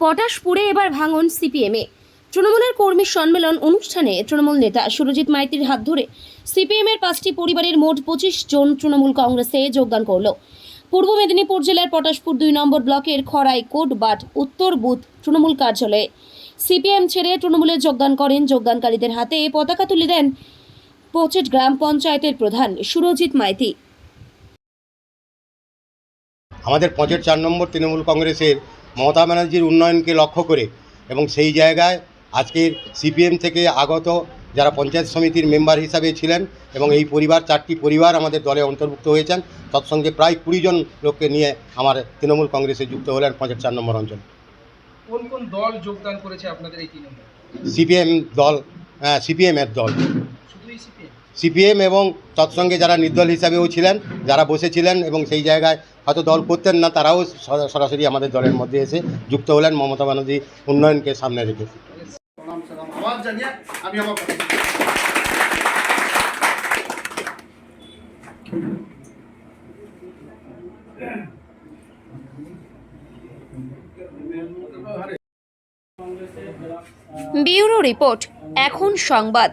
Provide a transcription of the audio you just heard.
পটাশপুরে এবার ভাঙন সিপিএমে। তৃণমূলের কর্মী সম্মেলন অনুষ্ঠানে তৃণমূল নেতা সুরজিৎ মাইতির হাত ধরে সিপিএমের পাঁচটি পরিবারের মোট পঁচিশ জন তৃণমূল কংগ্রেসে যোগদান করল। পূর্ব মেদিনীপুর জেলার পটাশপুর দুই নম্বর ব্লকের খড়াই কোট বাট উত্তর বুথ তৃণমূল কার্যালয়ে সিপিএম ছেড়ে তৃণমূলে যোগদান করেন যোগদানকারীদের হাতে পতাকা তুলে দেন পচেট গ্রাম পঞ্চায়েতের প্রধান সুরজিৎ মাইতি। আমাদের পঁচের চার নম্বর তৃণমূল কংগ্রেসের মমতা ব্যানার্জির উন্নয়নকে লক্ষ্য করে এবং সেই জায়গায় আজকের সিপিএম থেকে আগত যারা পঞ্চায়েত সমিতির মেম্বার হিসাবে ছিলেন এবং এই পরিবার চারটি পরিবার আমাদের দলে অন্তর্ভুক্ত হয়েছেন। তৎসঙ্গে প্রায় কুড়ি জন লোককে নিয়ে আমার তৃণমূল কংগ্রেসে যুক্ত হলেন পঁচের চার নম্বর অঞ্চল। কোন কোন দল যোগদান করেছে আপনাদের এই তৃণমূল? সিপিএম দল সিপিএমের দল। সিপিএম এবং তৎসঙ্গে যারা নির্দল হিসাবেও ছিলেন যারা বসেছিলেন এবং সেই জায়গায় হয়তো দল করতেন না তারাও সরা- সরাসরি আমাদের দলের মধ্যে এসে যুক্ত হলেন। মমতা ব্যানার্জি উন্নয়নকে সামনে রেখে ব্যুরো রিপোর্ট এখন সংবাদ।